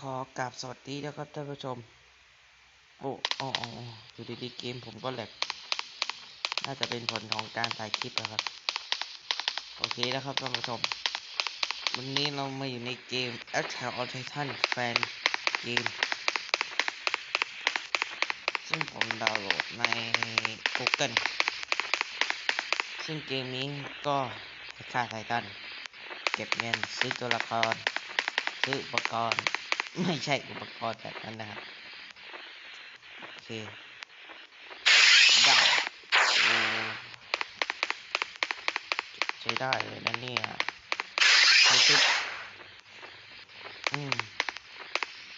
ขอกราบสวัสดีนะครับท่านผู้ชม โอ้อ๋ออ๋ออ๋ออยู่ดีๆเกมผมก็แหลก น่าจะเป็นผลของการถ่ายคลิปนะครับ โอเคนะครับท่านผู้ชม วันนี้เรามาอยู่ในเกม Attack on Titan Fan Game ซึ่งผมดาวน์โหลดใน Google ซึ่งเกมนี้ก็ค่าไททันเก็บเงินซื้อตัวละครซื้ออุปกรณ์ ไม่ใช่อุปกรณ์แบบนั้นนะครับ โอเคได้ใช้ได้เลยนะเนี่ยใช้ชุดอืม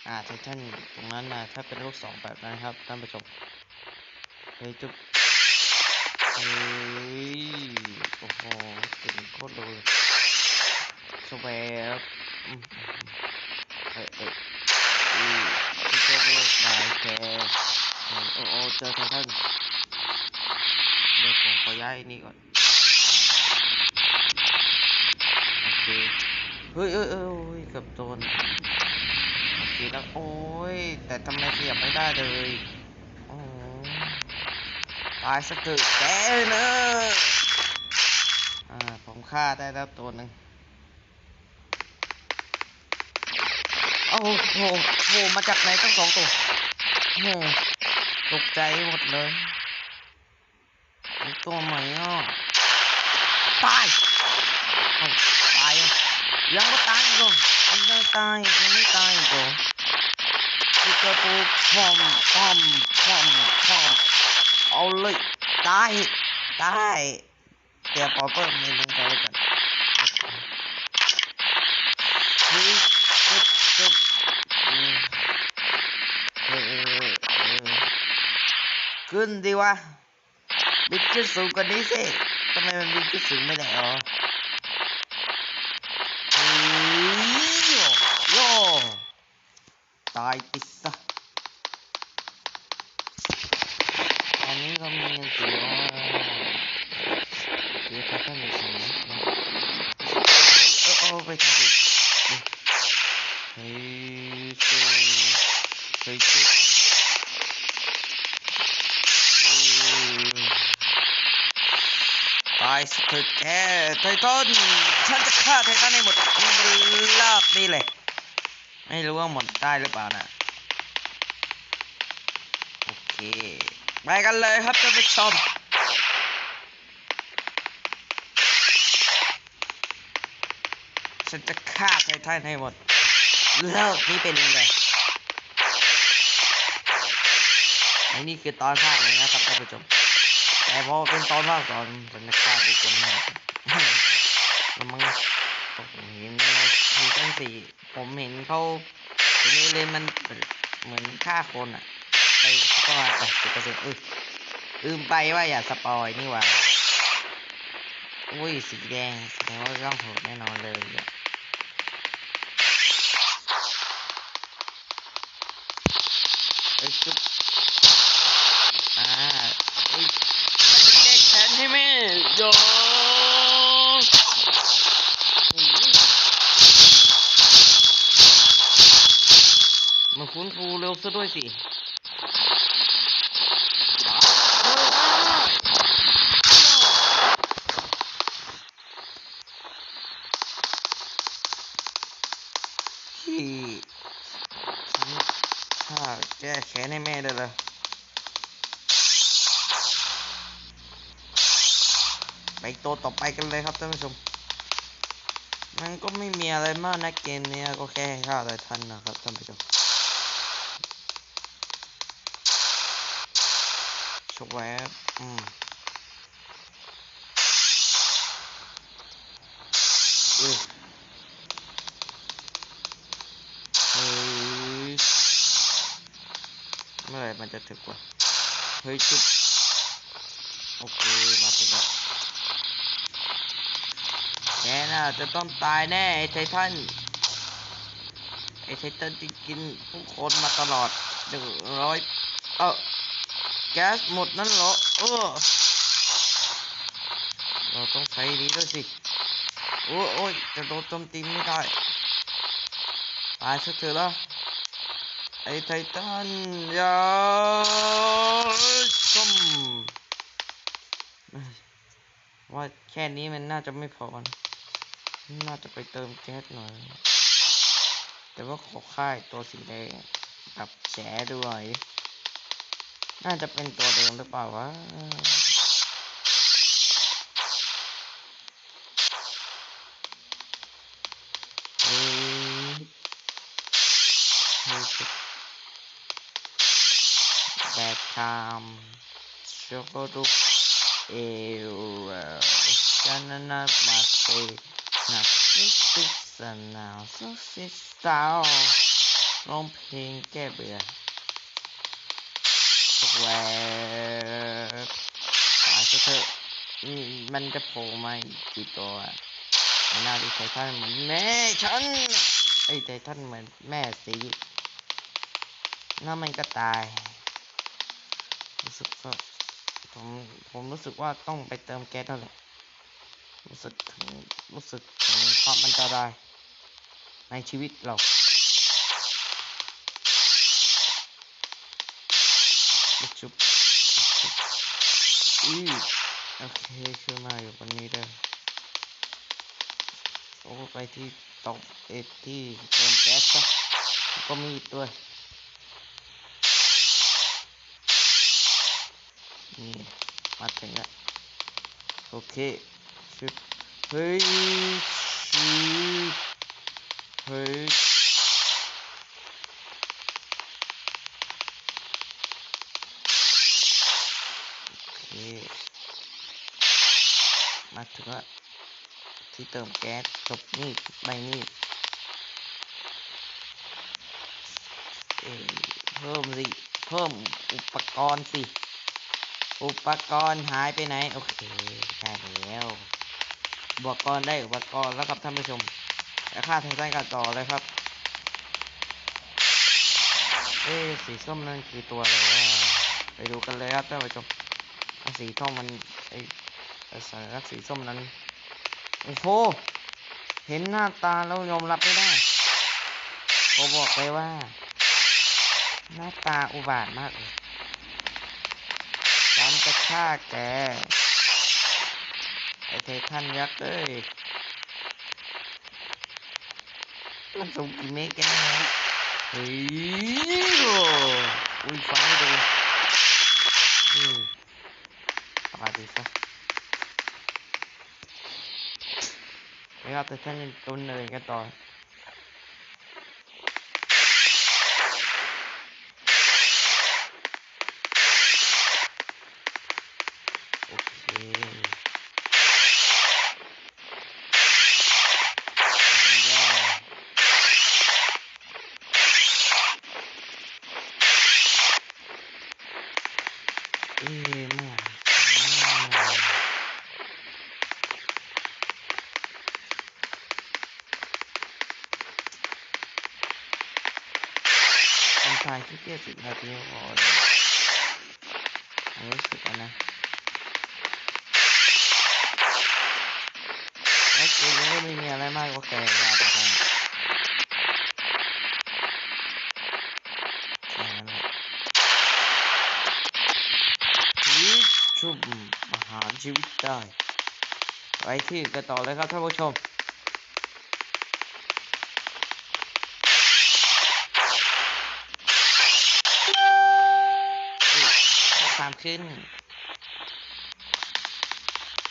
อ่าไททันตรงนั้นนะถ้าเป็นลูกสองแบบนั้นครับท่านผู้ชมเฮ้ยจุ๊บเฮ้ยโอ้โหเก่งโคตรเลยสวบอืมอืมเอ้ยเอ้ยอืมที่เจอด้วยสายแคร์ โอ้โอ้โอ้เจอททันเดี๋ยวผมขอย้ายนี่ก่อน โอเค เฮ้ยเอ้ยเอ้ยเกือบโดนโอเคแล้วโอ้ย แต่ทำไมขยับไม่ได้เลยโอ้ตายสักเกิดแกเนอะอ่า ผมฆ่าได้แล้วตัวหนึ่งโอ้โหโหมาจากไหนตั้งสองตัวโอ้โห ตกใจหมดเลยไอ้ตัวใหม่อะตายเอ้าตายอะยังไม่ตายอีกเหรอยังไม่ตายยังไม่ตายอีกเหรอพิกาปูพร้อมพร้อมพร้อมพร้อมเอาเลยตายตายเดี๋ยวปอเพิ่มเมนูไปแล้วกันเฮ้ยจุบจุบอืมเออเออเออ ขึ้นดีวะบิดขึ้นสูงกว่านี้สิทำไมมันบิดขึ้นสูงไม่ได้อ๋อเฮ้ยโยตายไปซะตอนนี้ก็มีเงินเสียเสียค่าท่านอยู่สองนะเออเออไปทางผิดเฮ้ยเจ้เฮ้ยเจ้เออตายส เถิดแกไททันฉันจะฆ่าไททันให้หมดมันลากนี่เลย ไม่รู้ว่าหมดได้หรือเปล่านะโอเค ไปกันเลยครับท่านผู้ชมฉันจะฆ่าไททันให้หมด เลิกนี่เป็นเลยอันนี้คือตอนภาคเลยนะครับท่านผู้ชม แต่พอเป็นตอนภาคสองฉันจะฆ่าทุกคนให้แล้วมั้งผมเห็นในซีซั่นสี่ผมเห็นเขาทีนี้เลยมันเหมือนฆ่าคนอะ ไปประมาณแปดสิบเปอร์เซ็นต์อึลืมไปว่าอย่าสปอยนี่หว่า อุ้ยสีแดงแสดงว่าต้องโหดแน่นอนเลยอะเอ้ยจุ๊บอ่าเอ้ยมันจะแก้แค้นให้แม่โยอุ้ย มาคุ้นฟูเร็วซะด้วยสิที่ถ้าแก้แค้นให้แม่ได้เลยไปตัวต่อไปกันเลยครับท่านผู้ชม มันก็ไม่มีอะไรมากนะเกมนี้ก็แค่ฆ่าไททันนะครับท่านผู้ชม ชกแวบอืมเอ้ยเฮ้ยเมื่อไรมันจะถึกวะเฮ้ยจุ๊บโอเค มาถึงแล้วแกน่าจะต้องตายแน่ ไอ้ไททันไอ้ไททันที่กินผู้คนมาตลอดหนึ่งร้อยเออ แก๊สหมดนั่นเหรอ เออ เราต้องใช้นี้ด้วยสิ โอ้โอ้ยจะโดนโจมตีไม่ได้ ตายซะเถอะละไอไททันยาส้มว่าแค่นี้มันน่าจะไม่พอนะน่าจะไปเติมแก๊สหน่อย แต่ว่าขอค่ายตัวสีแดงกับแฉด้วย น่าจะเป็นตัวเดิมหรือเปล่าวะแบกคามช็อกโกดุกเอวฉันนัดมาเซนักซิสิสนาวซุสิสาวร้องเพลงแก้เบื่อ แวบตายซะเถอะมมันจะโผล่มาอีกกี่ตัวหน้าดิไททันเหมือนแม่ฉันไอ้ไททันเหมือนแม่สีแล้วมันก็ตายรู้สึกว่าผมผมรู้สึกว่าต้องไปเติมแก๊สแล้วแหละรู้สึกถึงรู้สึกถึงความอันตรายในชีวิตเราจุบจุบ อือโอเคขึ้นมาอยู่บนนี้เด้อโอ้ไปที่ตกเอ็ดที่เติมแก๊สซะก็มีด้วยนี่มาถึงแล้วโอเคชึบเฮ้ยชืบเฮ้ยโอเค มาถึงแล้วที่เติมแก๊สจบมีดใบมีดเอ้เพิ่มสิ เพิ่มอุปกรณ์สิ อุปกรณ์หายไปไหน โอเคได้แล้วอุปกรณ์ได้อุปกรณ์แล้วครับท่านผู้ชมแล้วค่าทางใต้กันต่อเลยครับ เอ๊สีส้มนั่นคือตัวอะไรวะไปดูกันเลยครับท่านผู้ชม สีทองมันไอสัญลักษณ์สีส้มนั้นโอ้โหเห็นหน้าตาแล้วยอมรับไม่ได้ผมบอกเลยว่า หน้าตาอุบาทมากเลยฉันจะฆ่าแกไอเททันยักษ์เอ้ยมันสูงกี่เมตรกันแนะเฮ้ยโอ้อุ้ยฟังดูอืม ตายดีซะนะครับแต่ท่านยังต้นเลยกันต่อโอเคเอ๊ะแม่อ่า ผมถ่เพียสิบนาทีพอเลยผมรู้สึกนะแล้วเกมก็ไม่มีอะไรมากกว่าแก่ยาแต่แค่แค่นั้นแหละชีวิตชุบอาหาชีวิตได้ ไปที่กันต่อเลยครับท่านผู้ชม อุ๊ย ข้อความขึ้น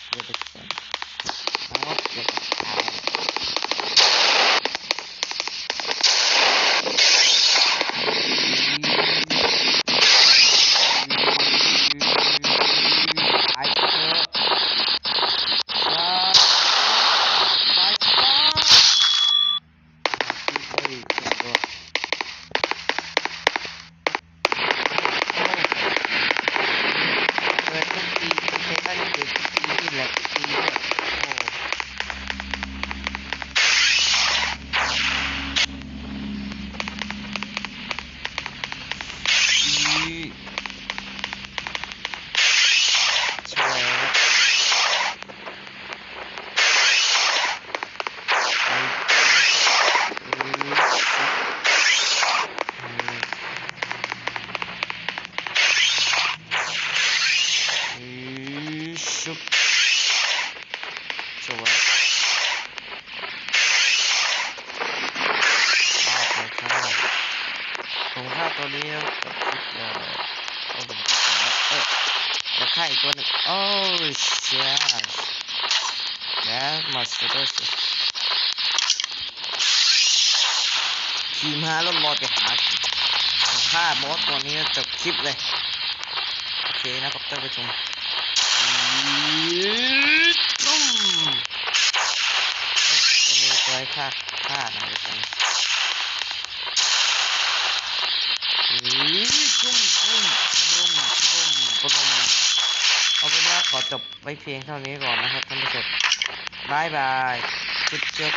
เดี๋ยวไปเขียนแล้วก็เดี๋ยวไปอ่านไปเถอะครับไปครับเฮ้ยเสียงด้วย เปิดทุกทีใช้ได้เปิดทุกทีที่แหลกทุกทีด้วย ตัวนี้แล้วกับคลิปเลยโอ้ผมเออจะฆ่าอีกตัวนึงโอ้ยเชียแล้วมาสเตอร์ขี่มาแล้วรอจะหาฆ่าบอสตัวนี้จบคลิปเลย โอเคนะครับท่านผู้ชมตุ้มเอ้ยจะมีตัวให้ฆ่าฆ่าหน่อยกันตุ้มตุ้มตุ้มตุ้มตุ้มเอาเป็นว่า ขอจบไว้เพียงเท่านี้ก่อนนะครับท่านผู้ชมบายบายจุ๊บจุ๊บ